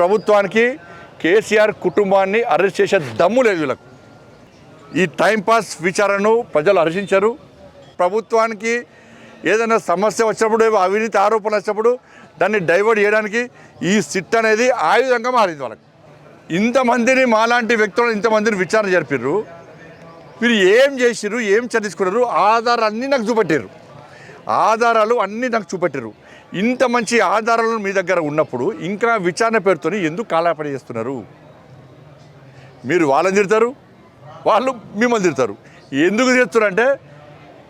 ప్రభుత్వానికి కేసీఆర్ కుటుంబాన్ని అరెస్ట్ చేసే దమ్ము లేదు వీళ్ళకు. ఈ టైంపాస్ విచారణను ప్రజలు హర్షించరు. ప్రభుత్వానికి ఏదైనా సమస్య వచ్చినప్పుడు అవినీతి ఆరోపణలు వచ్చినప్పుడు దాన్ని డైవర్ట్ చేయడానికి ఈ సిట్ అనేది ఆయుధంగా మారింది వాళ్ళకి. ఇంతమందిని మాలాంటి వ్యక్తులను ఇంతమందిని విచారణ జరిపారు మీరు ఏం చేసిర్రు ఏం చదివించుకున్నారు ఆధారాలు అన్నీ నాకు చూపెట్టారు ఆధారాలు అన్నీ నాకు చూపెట్టారు ఇంత మంచి ఆధారాలు మీ దగ్గర ఉన్నప్పుడు ఇంకా విచారణ పేరుతోని ఎందుకు కాలాపడి చేస్తున్నారు? మీరు వాళ్ళని తిడతారు? వాళ్ళు మిమ్మల్ని తిడతారు. ఎందుకు తిడుతారంటే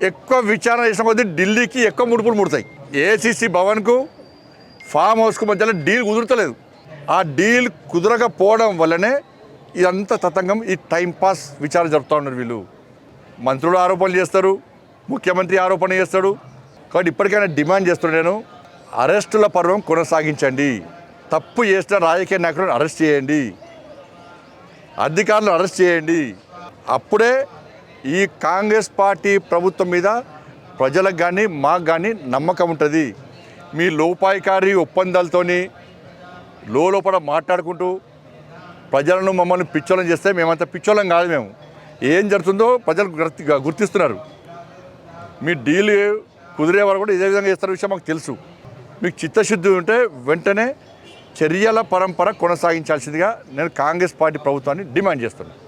ఎక్కువ విచారణ చేసిన కొద్దీ ఢిల్లీకి ఎక్కువ ముడుపులు ముడతాయి. ఏసీసీ భవన్కు ఫామ్ హౌస్కు మధ్యలో డీల్ కుదురుతలేదు. ఆ డీల్ కుదరకపోవడం వల్లనే ఇదంతా తతంగం ఈ టైంపాస్ విచారణ జరుపుతూ ఉన్నారు వీళ్ళు. మంత్రులు ఆరోపణలు చేస్తారు ముఖ్యమంత్రి ఆరోపణ చేస్తాడు. కాబట్టి ఇప్పటికైనా డిమాండ్ చేస్తున్నాను నేను. అరెస్టుల పర్వం కొనసాగించండి. తప్పు చేసిన రాజకీయ నాయకులను అరెస్ట్ చేయండి. అధికారులను అరెస్ట్ చేయండి. అప్పుడే ఈ కాంగ్రెస్ పార్టీ ప్రభుత్వం మీద ప్రజలకు కానీ మాకు కానీ నమ్మకం ఉంటుంది. మీ లోపాయికారి ఒప్పందాలతోని లోపల మాట్లాడుకుంటూ ప్రజలను మమ్మల్ని పిచ్చోళం చేస్తే మేమంత పిచ్చోళం కాదు మేము. ఏం జరుగుతుందో ప్రజలు గుర్తి- గుర్తిస్తున్నారు. మీ డీల్ కుదిరే వారు కూడా ఇదే విధంగా చేస్తారు విషయం మాకు తెలుసు. మీకు చిత్తశుద్ధి ఉంటే వెంటనే చర్యల పరంపర కొనసాగించాల్సిందిగా నేను కాంగ్రెస్ పార్టీ ప్రభుత్వాన్ని డిమాండ్ చేస్తున్నాను.